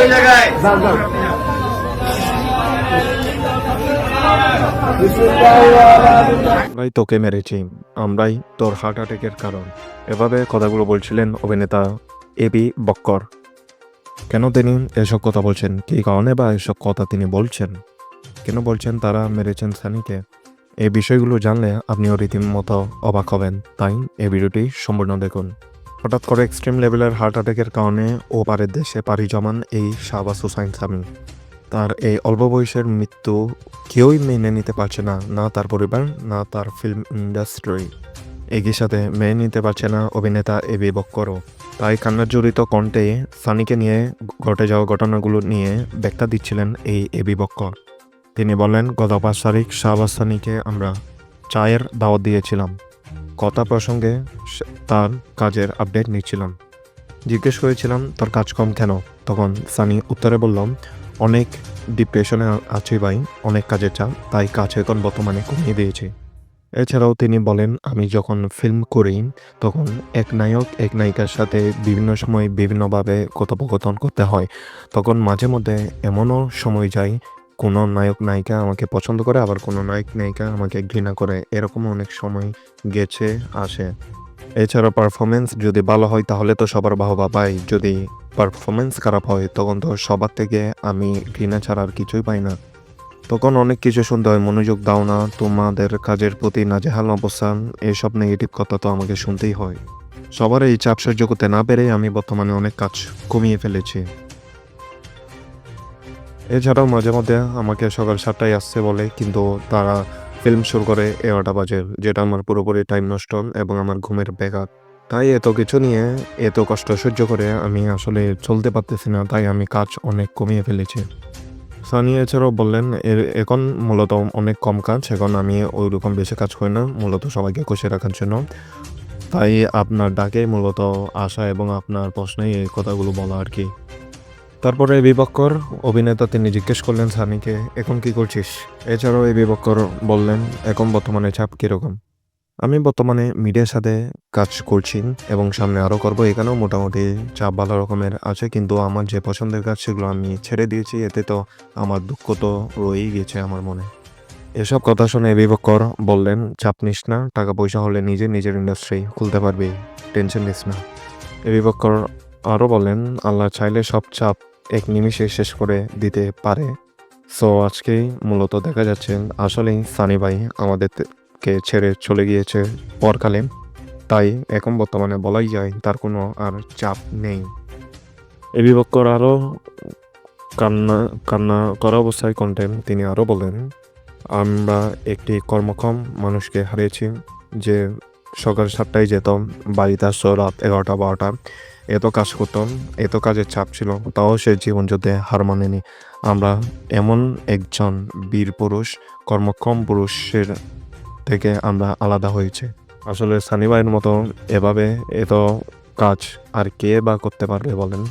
ওই জায়গায়। আমরাই তোকে মেরেছি আমরাই তোর হার্ট অ্যাটাকের কারণ। এভাবে কথাগুলো বলছিলেন অভিনেতা এ বি বক্কর। কেন তিনি এসব কথা বলছেন? কী কারণে বা এসব কথা তিনি বলছেন? কেন বলছেন তারা মেরেছেন সানিকে? এই বিষয়গুলো জানলে আপনিও রীতিমতো অবাক হবেন। তাই এই ভিডিওটি সম্পূর্ণ দেখুন। হঠাৎ করে এক্সট্রিম লেভেলের হার্ট অ্যাটাকের কারণে ও পারের দেশে পাড়ি জমান এই শাহবাজ হুসাইন সামি তার এই অল্প বয়সের মৃত্যু কেউই মেনে নিতে পারছে না না তার পরিবার, না তার ফিল্ম ইন্ডাস্ট্রি একই সাথে মেনে নিতে পারছে না অভিনেতা এবি বক্করও। তাই কান্নার জড়িত কণ্ঠে সানিকে নিয়ে ঘটে যাওয়া ঘটনাগুলো নিয়ে ব্যাখ্যা দিচ্ছিলেন এই এবি বক্কর। তিনি বলেন গত পাঁচ তারিখ শাহবাজ সানিকে আমরা চায়ের দাওয়াত দিয়েছিলাম। কথা প্রসঙ্গে তার কাজের আপডেট নিচ্ছিলাম। জিজ্ঞেস করেছিলাম, তোর কাজ কম কেন? তখন সানি উত্তরে বললাম অনেক ডিপ্রেশনে আছি ভাই, অনেক কাজের চাপ, তাই কাজ এখন বর্তমানে কমিয়ে দিয়েছি। এছাড়াও তিনি বলেন, আমি যখন ফিল্ম করি, তখন এক নায়ক, এক নায়িকার সাথে বিভিন্ন সময় বিভিন্নভাবে কথোপকথন করতে হয়। তখন মাঝে মধ্যে এমনও সময় যায় কোনো নায়ক, নায়িকা আমাকে পছন্দ করে, আবার কোনো নায়ক, নায়িকা আমাকে ঘৃণা করে, এরকম অনেক সময় গেছে, আসে। এছাড়া পারফরমেন্স যদি ভালো হয়, তাহলে তো সবার বাহবা পাই। যদি পারফরমেন্স খারাপ হয়, তখন তো সবার থেকে আমি ঘৃণা ছাড়া আর কিছুই পাই না। তখন অনেক কিছু শুনতে হয়, মনোযোগ দাও না, তোমাদের কাজের প্রতি নাজেহাল অবস্থান এসব নেগেটিভ কথা তো আমাকে শুনতেই হয়। সবার এই চাপ সহ্য করতে না পেরে আমি বর্তমানে অনেক কাজ কমিয়ে ফেলেছি। এছাড়াও মাঝে মধ্যে আমাকে সকাল সাতটায় আসছে বলে, কিন্তু তারা ফিল্ম শুরু করে এগারোটা বাজে, যেটা আমার পুরোপুরি টাইম নষ্ট এবং আমার ঘুমের ব্যাঘাত। তাই এত কিছু নিয়ে এত কষ্ট সহ্য করে আমি আসলে চলতে পারতেছি না, তাই আমি কাজ অনেক কমিয়ে ফেলেছি। সানি এছাড়াও বললেন, এর, এখন মূলত অনেক কম কাজ, এখন আমি ওই রকম বেশি কাজ করি না, মূলত সবাইকে খুশি রাখার জন্য। তাই আপনার ডাকে মূলত আসা এবং আপনার প্রশ্নে এই কথাগুলো বলা আর কি। তারপরে বিবক্কর অভিনেতা তিনি জিজ্ঞেস করলেন, সানিকে, এখন কি করছিস? এছাড়াও এই বিবক্কর বললেন, এখন বর্তমানে চাপ কীরকম? আমি বর্তমানে মিডিয়ার সাথে কাজ করছি এবং সামনে আরও করব, এখানেও মোটামুটি চাপ ভালো রকমের আছে, কিন্তু আমার যে পছন্দের কাজ সেগুলো আমি ছেড়ে দিয়েছি, এতে তো আমার দুঃখ তো রয়েই গেছে আমার মনে। এসব কথা শুনে বিবক্কর বললেন, চাপ নিস না টাকা পয়সা হলে নিজে নিজের ইন্ডাস্ট্রি খুলতে পারবি টেনশন নিস না। এ বিবক্কর আরও বলেন আল্লাহ চাইলে সব চাপ এক নিমিষে শেষ করে দিতে পারে। সো আজকেই মূলত দেখা যাচ্ছে, আসলেই সানি ভাই আমাদেরকে ছেড়ে চলে গিয়েছে পরকালে। তাই এখন বর্তমানে বলাই যায়, তার কোনো আর চাপ নেই। এ বিবক্কর আরও কান্না কান্না করা অবস্থায় কন্টেন তিনি আরও বলেন আমরা একটি কর্মক্ষম মানুষকে হারিয়েছি, যে সকাল সাতটায় যেতাম, বাড়িতে আসতো রাত এগারোটা, বারোটা। এত কাজ করতাম, এত কাজের চাপ ছিল, তাও সে জীবনযুদ্ধে হার মানেনি। আমরা এমন একজন বীর পুরুষ, কর্মক্ষম পুরুষের থেকে আমরা আলাদা হয়েছে। আসলে সানি ভাইয়ের মতো এভাবে এত কাজ আর কে বা করতে পারবে বলেন?